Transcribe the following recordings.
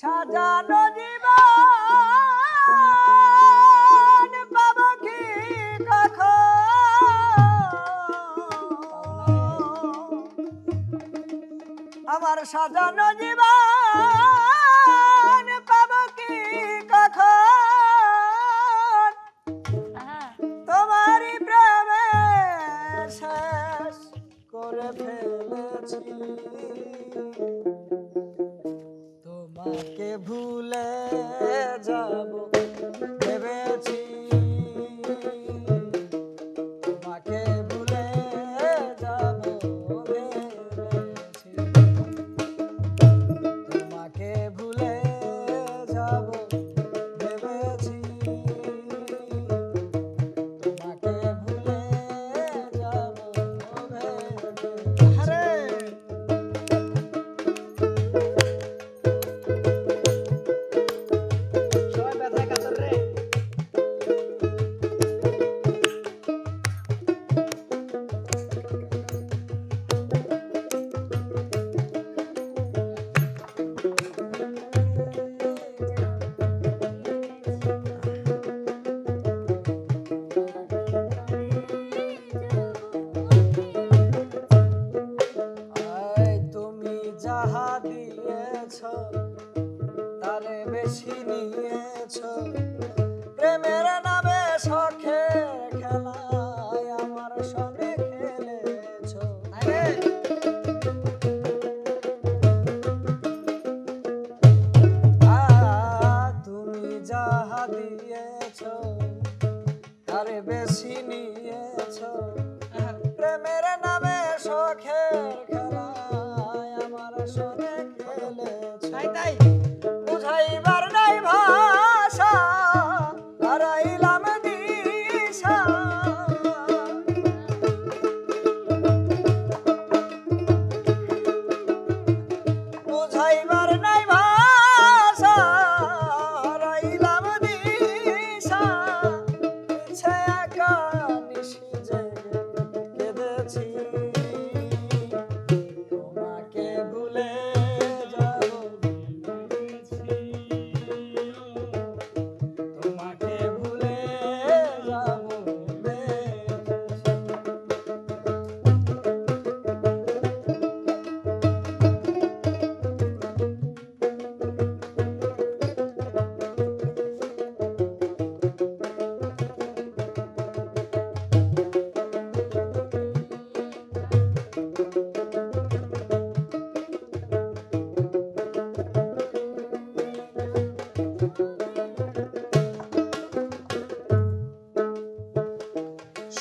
সাজানো জীবন পাব কি আমার সাজানো জীবন পাব কি কখন? তোমারই প্রেমে শেষ করে ফেলেছি। প্রেমের নামে শখের খেলায় আমার সঙ্গে খেলেছ। তুমি যাহা দিয়েছ, তারে বেশি নিয়েছ। প্রেমের নামে শখের খেলায় আমার সঙ্গে খেলেছ। তাই।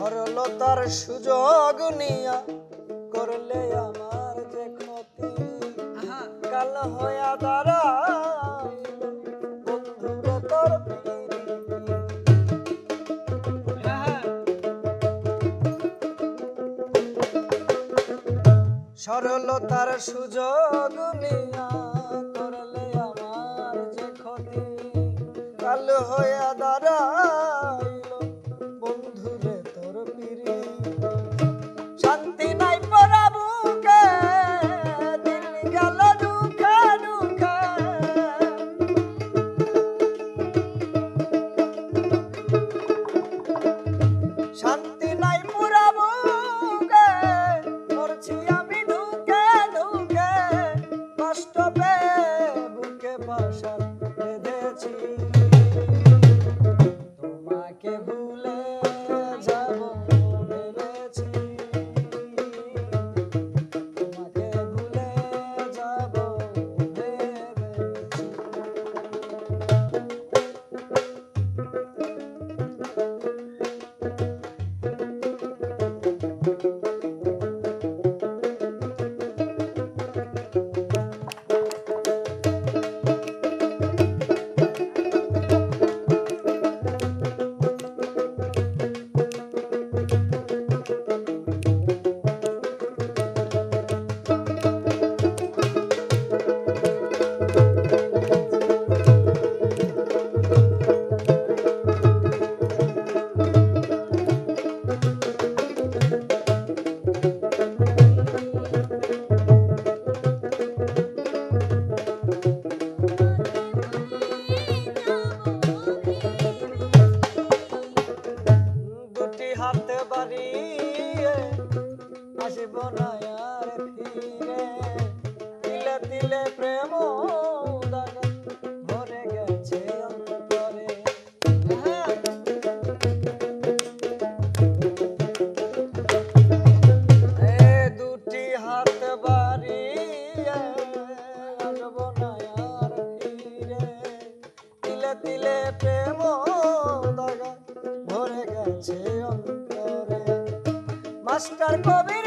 সরলতার সুযোগ নিয়া করলে আমার যে ক্ষতি। কাল হইয়া বন্ধুরে তোর সরলতার সুযোগ নিয়া করলে আমার যে ক্ষতি। কাল হইয়া দাঁড়াইল হাত বাড়িয়ে আসিব না আর ফিরে। তিলে তিলে প্রেম ভরে গেছে হ্যাঁ। দুটি হাত বাড়িয়ে আসব না তিলে প্রেম দাগা মাস্টার কবির